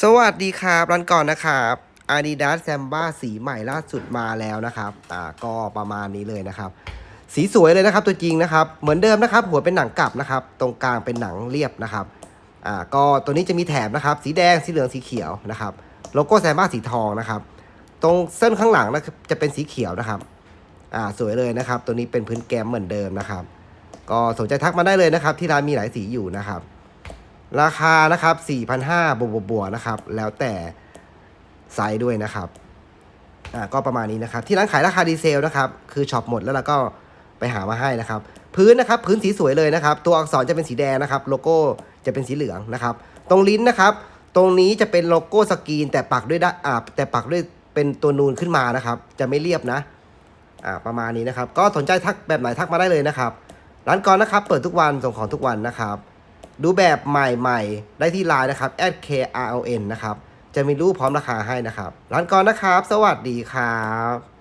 สวัสดีครับรันก่อนนะครับ Adidas Samba สีใหม่ล่าสุดมาแล้วนะครับอ่าก็ประมาณนี้เลยนะครับ สีสวยเลยนะครับตัวจริงนะครับ เหมือนเดิมนะครับ หัวเป็นหนังกลับนะครับ ตรงกลางเป็นหนังเรียบนะครับอ่าก็ตัวนี้จะมีแถบนะครับ สีแดงสีเหลืองสีเขียวนะครับโลโก้แซมบ้าสีทองนะครับ ตรงเส้นข้างหลังนะจะเป็นสีเขียวนะครับอ่าสวยเลยนะครับ ตัวนี้เป็นพื้นแกมเหมือนเดิมนะครับ ก็สนใจทักมาได้เลยนะครับ ที่ร้านมีหลายสีอยู่นะครับ ราคานะครับ 4,500บวกบวกนะครับ แล้วแต่ไซส์ด้วยนะครับอ่าก็ประมาณนี้นะครับ ที่ร้านขายราคาดีเซลนะครับ คือช็อปหมดแล้วเราก็ไปหามาให้นะครับ พื้นนะครับ พื้นสีสวยเลยนะครับ ตัวอักษรจะเป็นสีแดงนะครับ โลโก้จะเป็นสีเหลืองนะครับ ตรงลิ้นนะครับ ตรงนี้จะเป็นโลโก้สกรีนแต่ปักด้วยด้าอ่าแต่ปักด้วยเป็นตัวนูนขึ้นมานะครับ จะไม่เรียบนะอ่าประมาณนี้นะครับ ก็สนใจทักแบบไหนทักมาได้เลยนะครับ ร้านกรนะครับ เปิดทุกวันส่งของทุกวันนะครับ ดูแบบใหม่ๆ ได้ที่ไลน์นะครับ @krln นะครับ จะมีรูปพร้อมราคาให้นะครับร้านก่อนนะครับ สวัสดีครับ